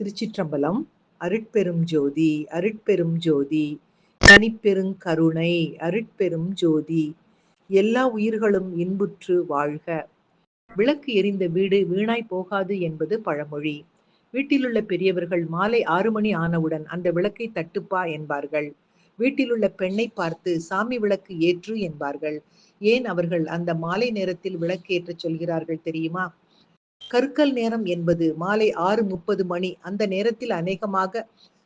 திருச்சிற்றம்பலம் அருட்பெரும் ஜோதி அருட்பெரும் ஜோதி தனிப்பெருங் கருணை அருட்பெரும் ஜோதி எல்லா உயிர்களும் இன்புற்று வாழ்க. விளக்கு எரிந்த வீடு வீணாய் போகாது என்பது பழமொழி. வீட்டிலுள்ள பெரியவர்கள் மாலை ஆறு மணி ஆனவுடன் அந்த விளக்கை தட்டுப்பா என்பார்கள். வீட்டிலுள்ள பெண்ணை பார்த்து சாமி விளக்கு ஏற்று என்பார்கள். ஏன் அவர்கள் அந்த மாலை நேரத்தில் விளக்கு ஏற்றச் சொல்கிறார்கள் தெரியுமா? கற்கள் நேரம் என்பது மாலை ஆறு முப்பது மணி. அந்த நேரத்தில் அநேகமாக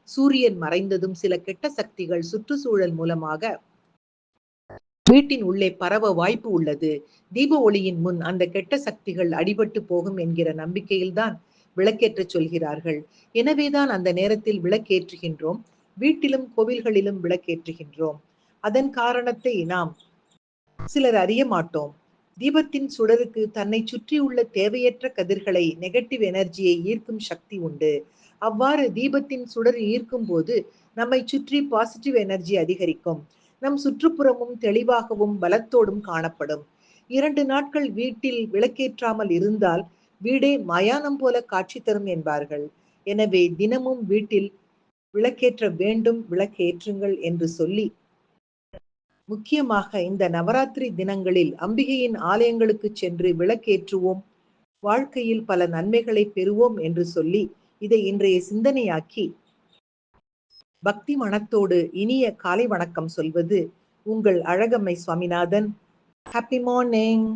சூரியன் மறைந்ததும் சில கெட்ட சக்திகள் சுற்றுச்சூழல் மூலமாக வீட்டின் உள்ளே பரவ வாய்ப்பு உள்ளது. தீப ஒளியின் முன் அந்த கெட்ட சக்திகள் அடிபட்டு போகும் என்கிற நம்பிக்கையில்தான் விளக்கேற்ற சொல்கிறார்கள். எனவேதான் அந்த நேரத்தில் விளக்கேற்றுகின்றோம். வீட்டிலும் கோவில்களிலும் விளக்கேற்றுகின்றோம். அதன் காரணத்தை நாம் சிலர் அறிய மாட்டோம். தீபத்தின் சுடருக்கு தன்னை சுற்றியுள்ள தேவையற்ற கதிர்களை நெகட்டிவ் எனர்ஜியை ஈர்க்கும் சக்தி உண்டு. அவ்வாறு தீபத்தின் சுடர் ஈர்க்கும் போது நம்மை சுற்றி பாசிட்டிவ் எனர்ஜி அதிகரிக்கும். நம் சுற்றுப்புறமும் தெளிவாகவும் பலத்தோடும் காணப்படும். இரண்டு நாட்கள் வீட்டில் விளக்கேற்றாமல் இருந்தால் வீடே மயானம் போல காட்சி தரும் என்பார்கள். எனவே தினமும் வீட்டில் விளக்கேற்ற வேண்டும் விளக்கேற்றுங்கள் என்று சொல்லி முக்கியமாக இந்த நவராத்திரி தினங்களில் அம்பிகையின் ஆலயங்களுக்கு சென்று விளக்கேற்றுவோம். வாழ்க்கையில் பல நன்மைகளை பெறுவோம் என்று சொல்லி இதை இன்றைய சிந்தனையாக்கி பக்தி மனத்தோடு இனிய காலை வணக்கம் சொல்வது உங்கள் அழகம்மை சுவாமிநாதன். Happy morning